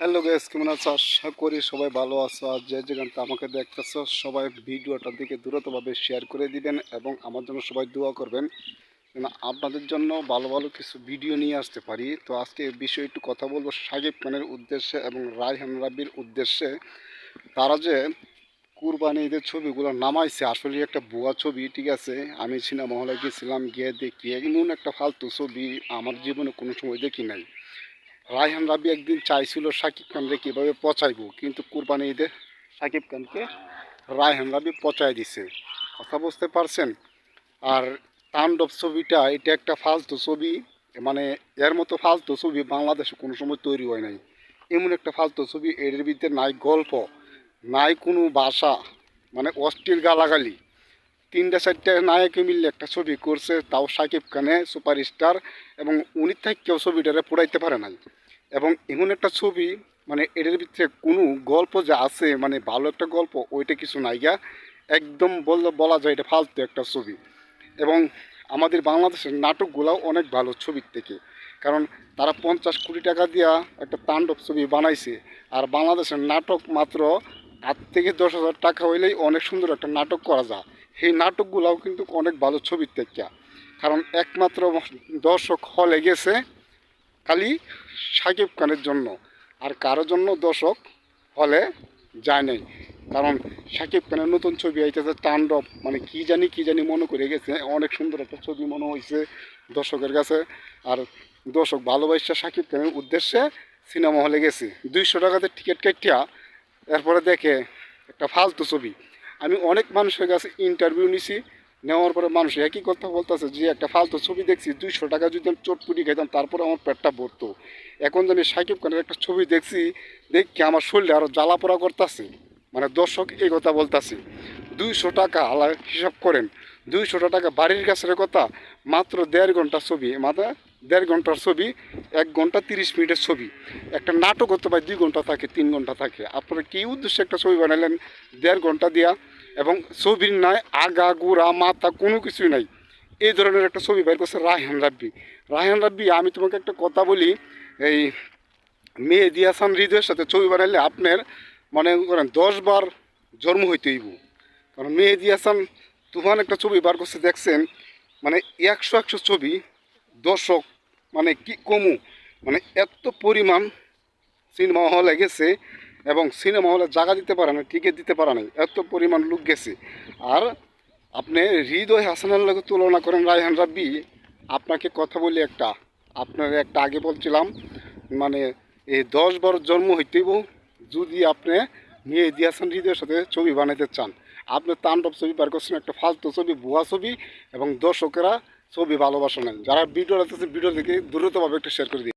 Hello gas কেমন আছো? আশা করি সবাই ভালো আছো। আর যে যেখান থেকে আমাকে দেখতেছো, সবাই ভিডিওটার দিকে দ্রুতভাবে শেয়ার করে দিবেন এবং আমার জন্য সবাই দোয়া করবেন। যেন আপনাদের জন্য ভালো ভালো কিছু ভিডিও নিয়ে আসতে পারি। তো আজকে বিষয়ে একটু কথা বলব সাকিব খানের উদ্দেশ্যে এবং রায়হান রাবির উদ্দেশ্যে। তারা যে কুরবানি ঈদের ছবিগুলো নামাইছে, আসলে একটা ভুয়া ছবি, ঠিক আছে? আমি সিনেমা হলে গেছিলাম, গিয়ে দেখি, এমন একটা ফালতু ছবি আমার জীবনে কোনো সময় দেখি নাই। রায়হান রাবি একদিন চাইছিল সাকিব খানকে কীভাবে পচাইবো, কিন্তু কুরবানি ঈদে সাকিব খানকে রায়হান রাবি পচাই দিছে। কথা বুঝতে পারছেন? আর তাণ্ডব ছবিটা, এটা একটা ফালতু ছবি মানে এর মতো ফালতু ছবি বাংলাদেশে কোনো সময় তৈরি হয় নাই। এমন একটা ফালতু ছবি, এর ভিতরে নাই গল্প, নাই কোনো ভাষা মানে অশ্লীল গালাগালি। তিনটা চারটে নায়কে মিললে একটা ছবি করছে, তাও সাকিব খানে, সুপারস্টার, এবং উনি থেকেও ছবিটারে পড়াইতে পারে নাই। এবং এমন একটা ছবি মানে এটার ভিতরে কোনো গল্প যে আছে মানে ভালো একটা গল্প, ওইটা কিছু নাইগা একদম বললে বলা যায় এটা ফালতু একটা ছবি। এবং আমাদের বাংলাদেশের নাটকগুলাও অনেক ভালো ছবির থেকে। কারণ তারা পঞ্চাশ কোটি টাকা দিয়া একটা তাণ্ডব ছবি বানাইছে, আর বাংলাদেশের নাটক মাত্র আট থেকে দশ হাজার টাকা হইলেই অনেক সুন্দর একটা নাটক করা যায়। সেই নাটকগুলাও কিন্তু অনেক ভালো ছবির থেকে কারণ একমাত্র দর্শক হলে গেছে খালি সাকিব খানের জন্য। আর কারোর জন্য দর্শক হলে যায় নাই। কারণ সাকিব খানের নতুন ছবি আইতেছে তাণ্ডব। মানে কি জানি কি জানি মনে করে গেছে। অনেক সুন্দর একটা ছবি মনে হয়েছে দর্শকের কাছে। আর দর্শক ভালোবাসা সাকিব খানের উদ্দেশ্যে সিনেমা হলে গেছি। দুইশো টাকাতে টিকিট কাটিয়া এরপরে দেখে একটা ফালতু ছবি। আমি অনেক মানুষের কাছে ইন্টারভিউ নিছি, নেওয়ার পরে মানুষ একই কথা বলতেছে যে, একটা ফালতু ছবি দেখছি, দুইশো টাকা যদি আমি চটপুটি খাইতাম তারপরে আমার পেটটা ভরতো। এখন আমি সাকিব খানের একটা ছবি দেখছি, দেখি আমার শরীরে আরও জ্বালা পোড়া করতেছে। মানে দর্শক এই কথা বলতেছে, দুইশো টাকা আলা হিসাব করেন, দুইশো টাকা বাড়ির কাছের কথা, মাত্র দেড় ঘণ্টা ছবি, মাত্র দেড় ঘণ্টার ছবি, এক ঘণ্টা তিরিশ মিনিটের ছবি। একটা নাটক হতে পারে, দুই ঘণ্টা থাকে, তিন ঘণ্টা থাকে। আপনারা কী উদ্দেশ্যে একটা ছবি বানালেন দেড় ঘণ্টা দিয়া? এবং ছবির নাই আগা গোড়া মাথা কোনো কিছুই নাই। এই ধরনের একটা ছবি বের করছে রায়হান রাব্বি। রায়হান রাব্বি, আমি তোমাকে একটা কথা বলি, এই মেহেদি হাসান হৃদয়ের সাথে ছবি বানাইলে আপনার মনে করেন দশ বার জন্ম হইতে হইব। কারণ মেহেদি হাসান তুফান একটা ছবি বার করছে, দেখছেন? মানে একশো একশো ছবি দর্শক মানে কি কমু? মানে এত পরিমাণ সিনেমা হলে গেছে এবং সিনেমা হলে জায়গা দিতে পারে না টিকিট দিতে পারে না, এত পরিমাণ লোক গেছে। আর আপনি হৃদয় হাসানের লগে তুলনা করেন রায়হান রাব্বি, আপনাকে কথা বলি একটা আপনার একটা আগে বলছিলাম মানে এই দশ বার জন্ম হইতেইব যদি আপনি মেহেদি হাসান হৃদয়ের সাথে ছবি বানাইতে চান, আপনি তাণ্ডব ছবি বার করছেন, একটা ফালতু ছবি, ভুয়া ছবি, এবং দর্শকেরা ছবি ভালোবাসা নেন। যারা ভিডিও রাখতেছে ভিডিও দেখে দ্রুতভাবে একটা শেয়ার করে দিন।